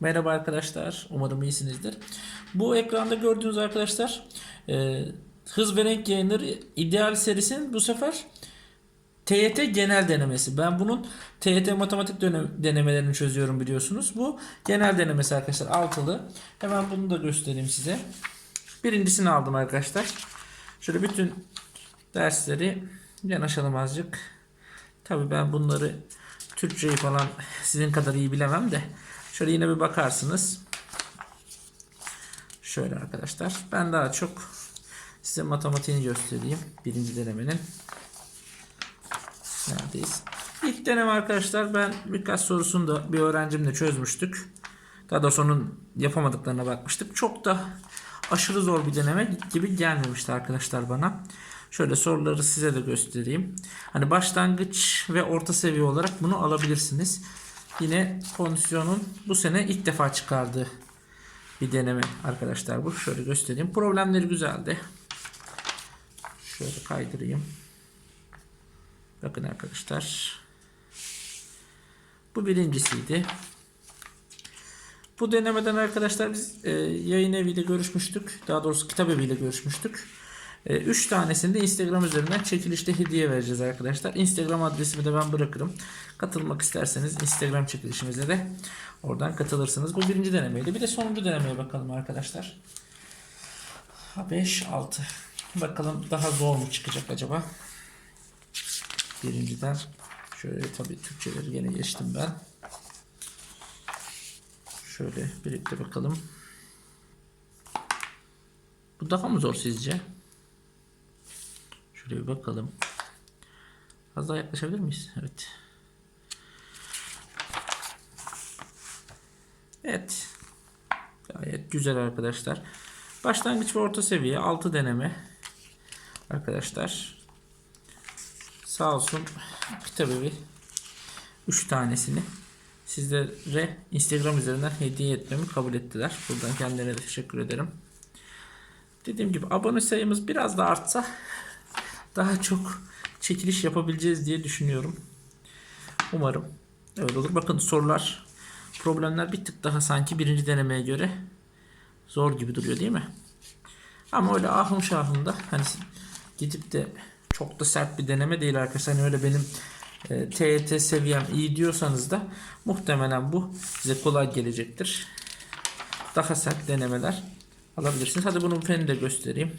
Merhaba arkadaşlar. Umarım iyisinizdir. Bu ekranda gördüğünüz arkadaşlar e, hız ve renk yayınları ideal serisinin bu sefer TYT genel denemesi. Ben bunun TYT matematik denemelerini çözüyorum biliyorsunuz. Bu genel denemesi arkadaşlar altılı. Hemen bunu da göstereyim size. Birincisini aldım arkadaşlar. Şöyle bütün dersleri yanaşalım azıcık. Tabii ben bunları Türkçeyi falan sizin kadar iyi bilemem de. Şöyle yine bir bakarsınız. Şöyle arkadaşlar. Ben daha çok size matematiğini göstereyim. Birinci denemenin. Neredeyiz? İlk deneme arkadaşlar ben birkaç sorusunu da bir öğrencimle çözmüştük. Daha da sonun yapamadıklarına bakmıştık. Çok da aşırı zor bir deneme gibi gelmemişti arkadaşlar bana. Şöyle soruları size de göstereyim. Hani başlangıç ve orta seviye olarak bunu alabilirsiniz. Yine kondisyonun bu sene ilk defa çıkardığı bir deneme arkadaşlar bu. Şöyle göstereyim. Problemleri güzeldi. Şöyle kaydırayım. Bakın arkadaşlar. Bu birincisiydi. Bu denemeden arkadaşlar biz e, yayın eviyle görüşmüştük. Daha doğrusu kitap eviyle görüşmüştük. 3 tanesini de Instagram üzerinden çekilişte hediye vereceğiz arkadaşlar. Instagram adresimi de ben bırakırım. Katılmak isterseniz Instagram çekilişimize de oradan katılırsınız. Bu birinci denemeydi. Bir de sonuncu denemeye bakalım arkadaşlar. 5, 6. Bakalım daha zor mu çıkacak acaba? Birinciden şöyle tabii Türkçeleri yine geçtim ben. Şöyle birlikte bakalım. Bu daha mı zor sizce? Şöyle bir bakalım. Az daha yaklaşabilir miyiz? Evet. Evet. Gayet güzel arkadaşlar. Başlangıç ve orta seviye 6 deneme. Arkadaşlar. Sağ olsun Kitabevi 3 tanesini sizlere Instagram üzerinden hediye etmemi kabul ettiler. Buradan kendilerine teşekkür ederim. Dediğim gibi abone sayımız biraz da artsa daha çok çekiliş yapabileceğiz diye düşünüyorum. Umarım öyle olur. Bakın sorular, problemler bir tık daha sanki birinci denemeye göre zor gibi duruyor değil mi? Ama öyle ahım şahım da hani gidip de çok da sert bir deneme değil arkadaşlar. Hani öyle benim e, TYT seviyem iyi diyorsanız da muhtemelen bu size kolay gelecektir. Daha sert denemeler alabilirsiniz. Hadi bunun feni de göstereyim.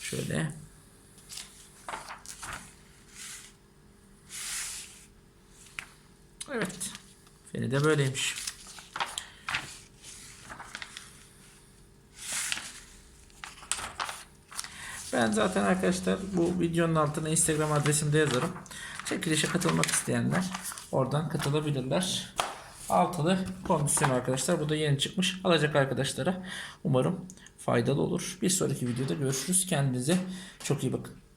Şöyle. Evet. Feni de böyleymiş. Ben zaten arkadaşlar bu videonun altına Instagram adresimde yazarım. Çekilişe katılmak isteyenler oradan katılabilirler. Altılı kondisyon arkadaşlar. Bu da yeni çıkmış. Alacak arkadaşlara umarım faydalı olur. Bir sonraki videoda görüşürüz. Kendinize çok iyi bakın.